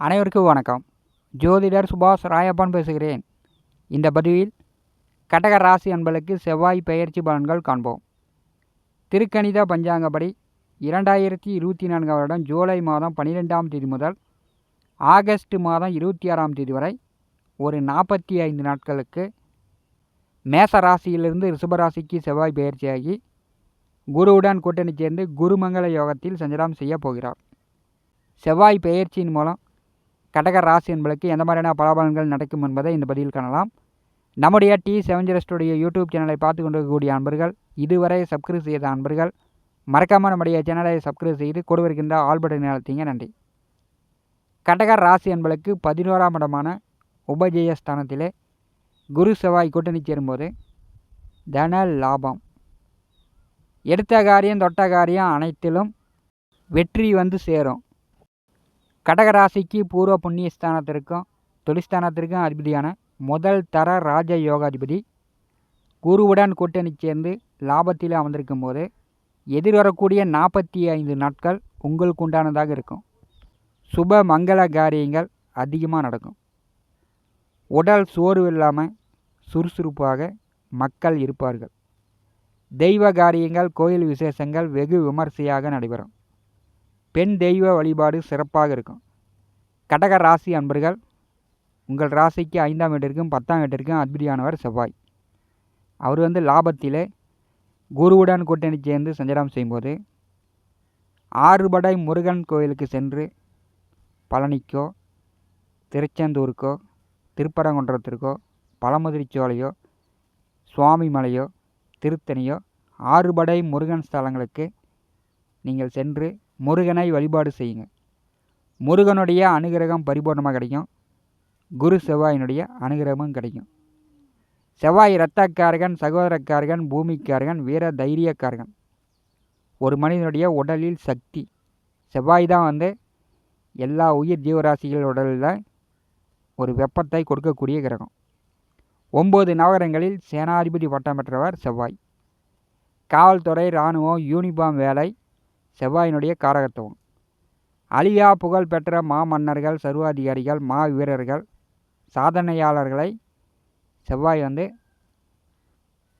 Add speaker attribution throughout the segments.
Speaker 1: அனைவருக்கும் வணக்கம். ஜோதிடர் சுபாஷ் ராயப்பன் பேசுகிறேன். இந்த பதிவில் கடக ராசி அன்பளுக்கு செவ்வாய் பெயர்ச்சி பலன்கள் காண்போம். திருக்கணித பஞ்சாங்கப்படி இரண்டாயிரத்தி இருபத்தி நான்காம் வருடம் ஜூலை மாதம் பன்னிரெண்டாம் தேதி முதல் ஆகஸ்ட் மாதம் இருபத்தி ஆறாம் தேதி வரை ஒரு நாற்பத்தி ஐந்து நாட்களுக்கு மேச ராசியிலிருந்து ரிஷபராசிக்கு செவ்வாய் பெயர்ச்சியாகி குருவுடன் கூட்டணி சேர்ந்து குருமங்கல யோகத்தில் சஞ்சலம் செய்ய போகிறார். செவ்வாய் பெயர்ச்சியின் மூலம் கடக ராசி என்பதற்கு எந்த மாதிரியான பலாபலன்கள் நடக்கும் என்பதை இந்த பதிவில் காணலாம். நம்முடைய டி செவன்ஜரஸ்டுடைய யூடியூப் சேனலை பார்த்து கொண்டிருக்கக்கூடிய அன்பர்கள் இதுவரை சப்ஸ்கிரைப் செய்த அன்பர்கள் மறக்காமல் நம்முடைய சேனலை சப்ஸ்கிரைப் செய்து கொடுவிருக்கின்ற ஆல் பட்டன் அழுத்திங்க. நன்றி. கடக ராசி என்பதற்கு பதினோராம் இடமான உபஜயஸ்தானத்திலே குரு செவ்வாய் கூட்டணி சேரும்போது தன லாபம். எடுத்த காரியம் தொட்ட காரியம் அனைத்திலும் வெற்றி வந்து சேரும். கடகராசிக்கு பூர்வ புண்ணிய ஸ்தானத்திற்கும் தொழிற்ஸ்தானத்திற்கும் அதிபதியான முதல் தர ராஜ யோகாதிபதி குருவுடன் கூட்டணி சேர்ந்து லாபத்தில் அமர்ந்திருக்கும் போது எதிர்வரக்கூடிய நாற்பத்தி ஐந்து நாட்கள் உங்களுக்கு உண்டானதாக இருக்கும். சுப மங்கள காரியங்கள் அதிகமாக நடக்கும். உடல் சோர்வு இல்லாமல் சுறுசுறுப்பாக மக்கள் இருப்பார்கள். தெய்வ காரியங்கள் கோயில் விசேஷங்கள் வெகு விமர்சையாக நடைபெறும். பெண் தெய்வ வழிபாடு சிறப்பாக இருக்கும். கடக ராசி அன்பர்கள் உங்கள் ராசிக்கு ஐந்தாம் வீட்டிற்கும் பத்தாம் வீட்டிற்கும் அதிபதியானவர் செவ்வாய். அவர் வந்து லாபத்திலே குருவுடன் கூட்டணி சேர்ந்து சஞ்சலம் செய்யும்போது ஆறுபடை முருகன் கோயிலுக்கு சென்று பழனிக்கோ திருச்செந்தூருக்கோ திருப்பரங்குன்றத்திற்கோ பழமுதிரிச்சோலையோ சுவாமி மலையோ திருத்தணியோ ஆறுபடை முருகன் ஸ்தலங்களுக்கு நீங்கள் சென்று முருகனை வழிபாடு செய்யுங்க. முருகனுடைய அனுகிரகம் பரிபூர்ணமாக கிடைக்கும். குரு செவ்வாயினுடைய அனுகிரகமும் கிடைக்கும். செவ்வாய் இரத்தக்காரகன் சகோதரக்காரகன் பூமிக்காரகன் வீர தைரியக்காரகன். ஒரு மனிதனுடைய உடலில் சக்தி. செவ்வாய் தான் வந்து எல்லா உயிர் ஜீவராசிகள் உடலில் ஒரு வெப்பத்தை கொடுக்கக்கூடிய கிரகம். ஒம்பது நகரங்களில் சேனாதிபதி பட்டம் பெற்றவர் செவ்வாய். காவல்துறை இராணுவம் யூனிஃபார்ம் வேலை செவ்வாயினுடைய காரகத்துவம். அழியா புகழ் பெற்ற மாமன்னர்கள் சர்வாதிகாரிகள் மா வீரர்கள் சாதனையாளர்களை செவ்வாய் வந்து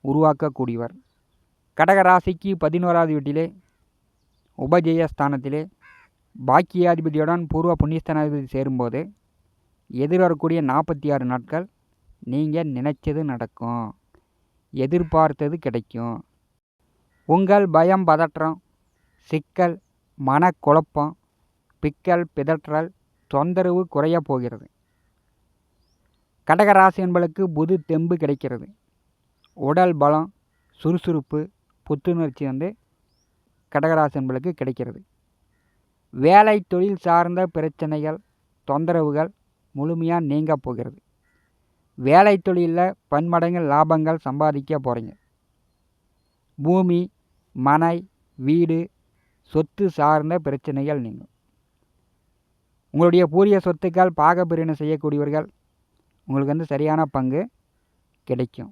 Speaker 1: உருவாக்கக்கூடியவர். கடகராசிக்கு பதினோராவது வீட்டிலே உபஜயஸ்தானத்திலே பாக்கியாதிபதியுடன் பூர்வ புண்ணியஸ்தானாதிபதி சேரும்போது எதிர்வரக்கூடிய நாற்பத்தி ஆறு நாட்கள் நீங்கள் நினைச்சது நடக்கும். எதிர்பார்த்தது கிடைக்கும். உங்கள் பயம் பதற்றம் சிக்கல் மனக்குழப்பம் பிக்கல் பிதற்றல் தொந்தரவு குறைய போகிறது. கடகராசி என்பளுக்கு புது தெம்பு கிடைக்கிறது. உடல் பலம் சுறுசுறுப்பு புத்துணர்ச்சி வந்து கடகராசி என்பளுக்கு கிடைக்கிறது. வேலை தொழில் சார்ந்த பிரச்சனைகள் தொந்தரவுகள் முழுமையாக நீங்க போகிறது. வேலை தொழிலில் பன்மடங்கு லாபங்கள் சம்பாதிக்க போகிறீங்க பூமி மனை வீடு சொத்து சார்ந்த பிரச்சனைகள் நீங்கும். உங்களுடைய பூரிய சொத்துக்கள் பாகப்பிரிவினை செய்யக்கூடியவர்கள் உங்களுக்கு வந்து சரியான பங்கு கிடைக்கும்.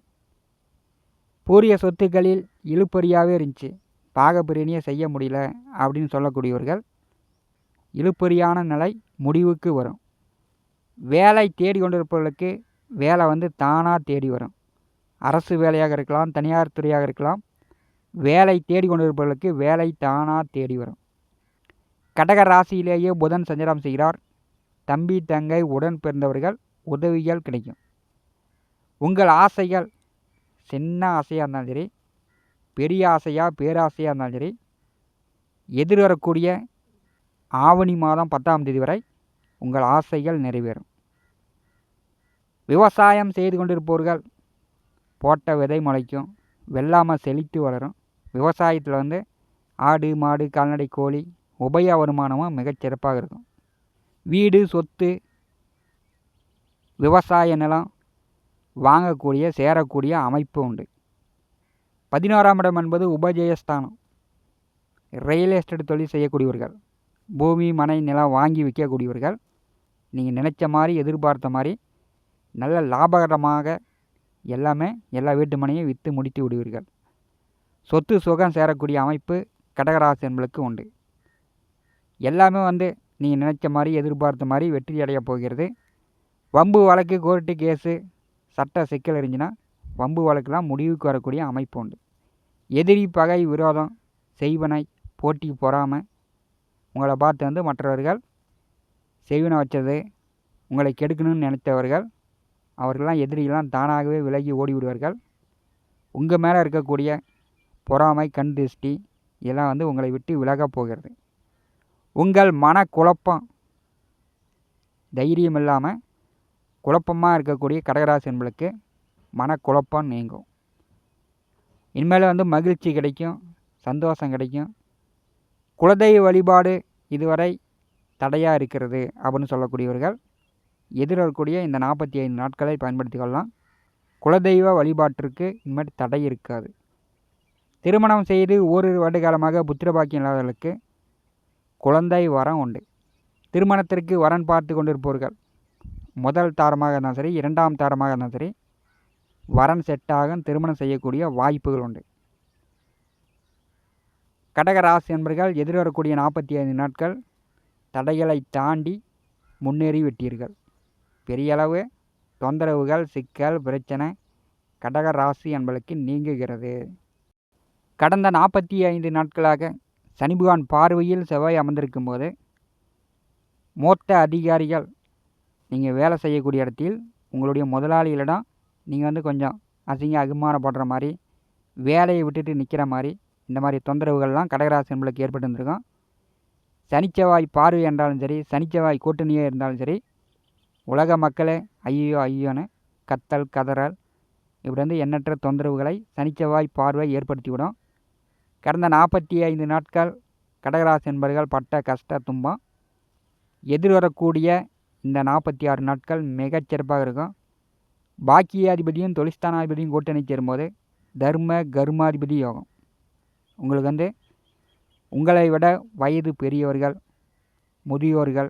Speaker 1: பூரிய சொத்துக்களில் இழுப்பறியாகவே இருந்துச்சு. பாகப்பிரிவினையை செய்ய முடியல அப்படின்னு சொல்லக்கூடியவர்கள் இழுப்பறியான நிலை முடிவுக்கு வரும். வேலை தேடி கொண்டிருப்பவர்களுக்கு வேலை வந்து தானாக தேடி வரும். அரசு வேலையாக இருக்கலாம் தனியார் துறையாக இருக்கலாம் வேலை தேடி கொண்டிருப்பவர்களுக்கு வேலை தானாக தேடி வரும். கடக ராசியிலேயே புதன் சஞ்சாரம் செய்கிறார். தம்பி தங்கை உடன் பிறந்தவர்கள் உதவிகள் கிடைக்கும். உங்கள் ஆசைகள் சின்ன ஆசையாக இருந்தாலும் சரி பெரிய ஆசையாக பேராசையாக இருந்தாலும் சரி எதிர்வரக்கூடிய ஆவணி மாதம் பத்தாம் தேதி வரை உங்கள் ஆசைகள் நிறைவேறும். விவசாயம் செய்து கொண்டிருப்பவர்கள் போட்ட விதை முளைக்கும் வெள்ளாமல் செழித்து வளரும். விவசாயத்தில் வந்து ஆடு மாடு கால்நடை கோழி உபய வருமானமும் மிகச்சிறப்பாக இருக்கும். வீடு சொத்து விவசாய நிலம் வாங்கக்கூடிய சேரக்கூடிய அமைப்பு உண்டு. பதினோராம் இடம் என்பது உபஜயஸ்தானம். ரியல் எஸ்டேட் தொழில் செய்யக்கூடியவர்கள் பூமி மனை நிலம் வாங்கி விற்கக்கூடியவர்கள் நீங்கள் நினச்ச மாதிரி எதிர்பார்த்த மாதிரி நல்ல லாபகரமாக எல்லாமே எல்லா வீட்டு மனையும் விற்று முடித்து விடுவீர்கள். சொத்து சுகம் சேரக்கூடிய அமைப்பு கடகராசி என்பளுக்கு உண்டு. எல்லாமே வந்து நீங்கள் நினச்ச மாதிரி எதிர்பார்த்த மாதிரி வெற்றி அடைய போகிறது. வம்பு வழக்கு கோர்ட்டு கேஸு சட்ட சிக்கல் இருந்துச்சுன்னா வம்பு வழக்கெலாம் முடிவுக்கு வரக்கூடிய அமைப்பு உண்டு. எதிரி பகை விரோதம் செய்வனை போட்டி பொறாமை உங்களை பார்த்து வந்து மற்றவர்கள் செய்வனை வச்சது உங்களை கெடுக்கணும்னு நினைத்தவர்கள் அவர்களெலாம் எதிரிகளாம் தானாகவே விலகி ஓடிவிடுவார்கள். உங்கள் மேலே இருக்கக்கூடிய பொறாமை கண் திருஷ்டி இதெல்லாம் வந்து உங்களை விட்டு விலகப் போகிறது. உங்கள் மனக்குழப்பம் தைரியம் இல்லாமல் குழப்பமாக இருக்கக்கூடிய கடகராசி என்பளுக்கு மனக்குழப்பம் நீங்கும். இனிமேல் வந்து மகிழ்ச்சி கிடைக்கும் சந்தோஷம் கிடைக்கும். குலதெய்வ வழிபாடு இதுவரை தடையாக இருக்கிறது அப்படின்னு சொல்லக்கூடியவர்கள் எதிர்வரக்கூடிய இந்த நாற்பத்தி ஐந்து நாட்களை பயன்படுத்தி கொள்ளலாம். குலதெய்வ வழிபாட்டிற்கு இனிமேல் தடை இருக்காது. திருமணம் செய்து ஓரிரு வருட காலமாக புத்திரபாக்கியம் இல்லாதவர்களுக்கு குழந்தை வரம் உண்டு. திருமணத்திற்கு வரன் பார்த்து கொண்டிருப்பவர்கள் முதல் தாரமாக இருந்தாலும் சரி இரண்டாம் தாரமாக இருந்தாலும் சரி வரன் செட்டாக திருமணம் செய்யக்கூடிய வாய்ப்புகள் உண்டு. கடகராசி என்பர்கள் எதிர்வரக்கூடிய நாற்பத்தி ஐந்து நாட்கள் தடைகளை தாண்டி முன்னேறி விட்டீர்கள். பெரிய அளவு தொந்தரவுகள் சிக்கல் பிரச்சனை கடக ராசி என்பதற்கு நீங்குகிறது. கடந்த நாற்பத்தி ஐந்து நாட்களாக சனிபகவான் பார்வையில் செவ்வாய் அமர்ந்திருக்கும் போது மூத்த அதிகாரிகள் நீங்கள் வேலை செய்யக்கூடிய இடத்தில் உங்களுடைய முதலாளிகளிடம் நீங்கள் வந்து கொஞ்சம் அசிங்க அகுமானப்படுற மாதிரி வேலையை விட்டுட்டு நிற்கிற மாதிரி இந்த மாதிரி தொந்தரவுகள்லாம் கடகராசி நம்மளுக்கு ஏற்பட்டு இருந்திருக்கும் சனிச்செவ்வாய் பார்வை என்றாலும் சரி சனிச்செவ்வாய் கூட்டணியே இருந்தாலும் சரி உலக மக்களே ஐயோ ஐயோன்னு கத்தல் கதறல் இப்படி வந்து எண்ணற்ற தொந்தரவுகளை சனிச்செவ்வாய் பார்வை ஏற்படுத்திவிடும். கடந்த நாற்பத்தி ஐந்து நாட்கள் கடகராசி என்பர்கள் பட்ட கஷ்ட துன்பம். எதிர்வரக்கூடிய இந்த நாற்பத்தி ஆறு நாட்கள் மிகச்சிறப்பாக இருக்கும். பாக்கியாதிபதியும் தொழிஸ்தானாதிபதியும் கூட்டணி சேரும்போது தர்ம கர்மாதிபதி யோகம். உங்களுக்கு வந்து உங்களை விட வயது பெரியவர்கள் முதியோர்கள்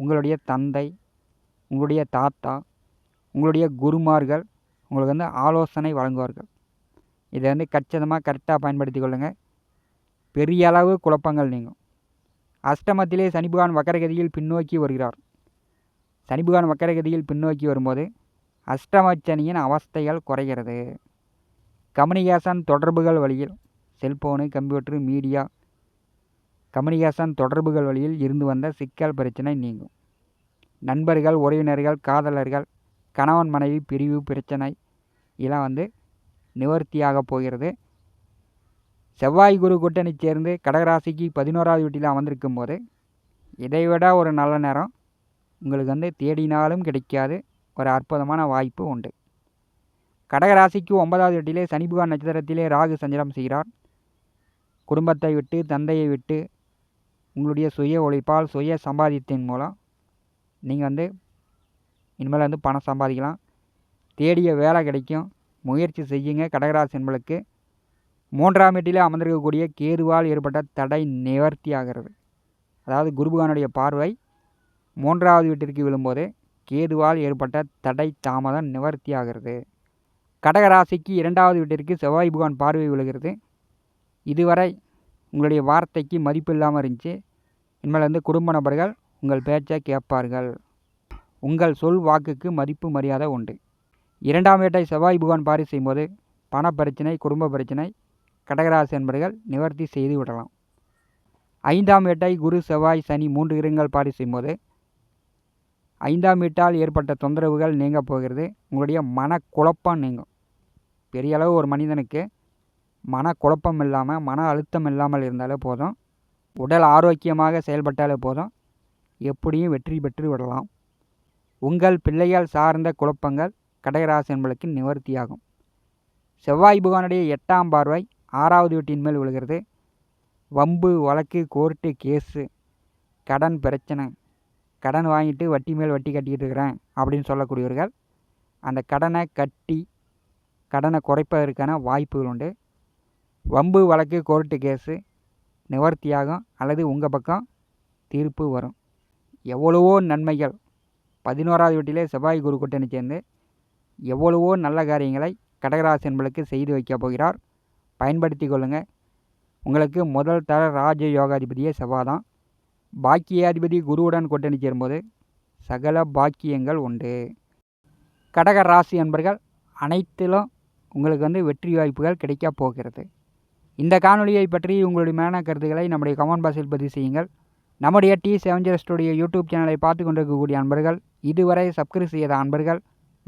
Speaker 1: உங்களுடைய தந்தை உங்களுடைய தாத்தா உங்களுடைய குருமார்கள் உங்களுக்கு வந்து ஆலோசனை வழங்குவார்கள். இதை வந்து கச்சிதமாக கரெக்டாக பயன்படுத்தி கொள்ளுங்கள் பெரிய அளவு குழப்பங்கள் நீங்கும். அஷ்டமத்திலே சனிபகவான் வக்கரகதியில் பின்னோக்கி வருகிறார். சனிபகவான் வக்கரகதியில் பின்னோக்கி வரும்போது அஷ்டமச்சனியின் அவஸ்தைகள் குறைகிறது. கம்யூனிகேஷன் தொடர்புகள் வழியில் செல்ஃபோனு கம்ப்யூட்டரு மீடியா கம்யூனிகேஷன் தொடர்புகள் வழியில் இருந்து வந்த சிக்கல் பிரச்சனை நீங்கும். நண்பர்கள் உறவினர்கள் காதலர்கள் கணவன் மனைவி பிரிவு பிரச்சனை இதெல்லாம் வந்து நிவர்த்தியாக போகிறது. செவ்வாய் குரு கூட்டணி சேர்ந்து கடகராசிக்கு பதினோராவது வீட்டில் அமர்ந்திருக்கும் போது இதைவிட ஒரு நல்ல நேரம். உங்களுக்கு வந்து தேடினாலும் கிடைக்காது. ஒரு அற்புதமான வாய்ப்பு உண்டு. கடகராசிக்கு ஒன்பதாவது வீட்டிலே சனி நட்சத்திரத்திலே ராகு சஞ்சலம் செய்கிறார். குடும்பத்தை விட்டு தந்தையை விட்டு உங்களுடைய சுய உழைப்பால் சுய சம்பாதித்தின் மூலம் நீங்கள் வந்து இனிமேல் வந்து பணம் சம்பாதிக்கலாம். தேடிய வேலை கிடைக்கும். முயற்சி செய்யுங்க. கடகராசி என்பளுக்கு மூன்றாம் வீட்டிலே அமர்ந்திருக்கக்கூடிய கேதுவால் ஏற்பட்ட தடை நிவர்த்தி ஆகிறது. அதாவது குருபகானுடைய பார்வை மூன்றாவது வீட்டிற்கு விழும்போது கேதுவால் ஏற்பட்ட தடை தாமதம் நிவர்த்தி ஆகிறது. கடகராசிக்கு இரண்டாவது வீட்டிற்கு செவ்வாய் புகான் பார்வை விழுகிறது. இதுவரை உங்களுடைய வார்த்தைக்கு மதிப்பு இல்லாமல் இருந்துச்சு. இனிமேல் வந்து குடும்ப நபர்கள் உங்கள் பேச்சை கேட்பார்கள். உங்கள் சொல் வாக்குக்கு மதிப்பு மரியாதை உண்டு. இரண்டாம் வீட்டை செவ்வாய் புகான் பாரி செய்யும்போது பண பிரச்சனை குடும்ப பிரச்சனை கடகராசி என்பர்கள் நிவர்த்தி செய்து விடலாம். ஐந்தாம் வீட்டை குரு செவ்வாய் சனி மூன்று கிரகங்கள் பாரி செய்யும்போது ஐந்தாம் வீட்டால் ஏற்பட்ட தொந்தரவுகள் நீங்க போகிறது. உங்களுடைய மனக்குழப்பம் நீங்கும். பெரிய அளவு ஒரு மனிதனுக்கு மனக்குழப்பம் இல்லாமல் மன அழுத்தம் இல்லாமல் இருந்தாலே போதும். உடல் ஆரோக்கியமாக செயல்பட்டாலே போதும். எப்படியும் வெற்றி பெற்று விடலாம். உங்கள் பிள்ளைகள் சார்ந்த குழப்பங்கள் கடகராசி என்பளுக்கு நிவர்த்தியாகும். செவ்வாய் புகானுடைய எட்டாம் பார்வை ஆறாவது வீட்டின் மேல் விழுகிறது. வம்பு வழக்கு கோர்ட்டு கேஸு கடன் பிரச்சனை கடன் வாங்கிட்டு வட்டி மேல் வட்டி கட்டிக்கிட்டு இருக்கிறேன் அப்படின்னு சொல்லக்கூடியவர்கள் அந்த கடனை கட்டி கடனை குறைப்பதற்கான வாய்ப்புகள் உண்டு. வம்பு வழக்கு கோர்ட்டு கேஸு நிவர்த்தியாகும் அல்லது உங்கள் பக்கம் தீர்ப்பு வரும். எவ்வளவோ நன்மைகள். பதினோராவது வீட்டிலே செவ்வாய் குரு கூட்டணி சேர்ந்து எவ்வளவோ நல்ல காரியங்களை கடகராசி என்பளுக்கு செய்து வைக்கப் போகிறார். பயன்படுத்தி கொள்ளுங்கள் உங்களுக்கு முதல் தர ராஜ யோகாதிபதியே செவ்வாய் தான். பாக்கியாதிபதி குருவுடன் கூட்டணி சேரும்போது சகல பாக்கியங்கள் உண்டு. கடக ராசி அன்பர்கள் அனைத்திலும் உங்களுக்கு வந்து வெற்றி வாய்ப்புகள் கிடைக்க போகிறது. இந்த காணொலியை பற்றி உங்களுடைய மேன கருத்துக்களை நம்முடைய கமெண்ட் பாக்ஸில் பதிவு செய்யுங்கள். நம்முடைய T seven zero studio YouTube சேனலை பார்த்து கொண்டிருக்கக்கூடிய அன்பர்கள் இதுவரை சப்ஸ்கிரைப் செய்த அன்பர்கள்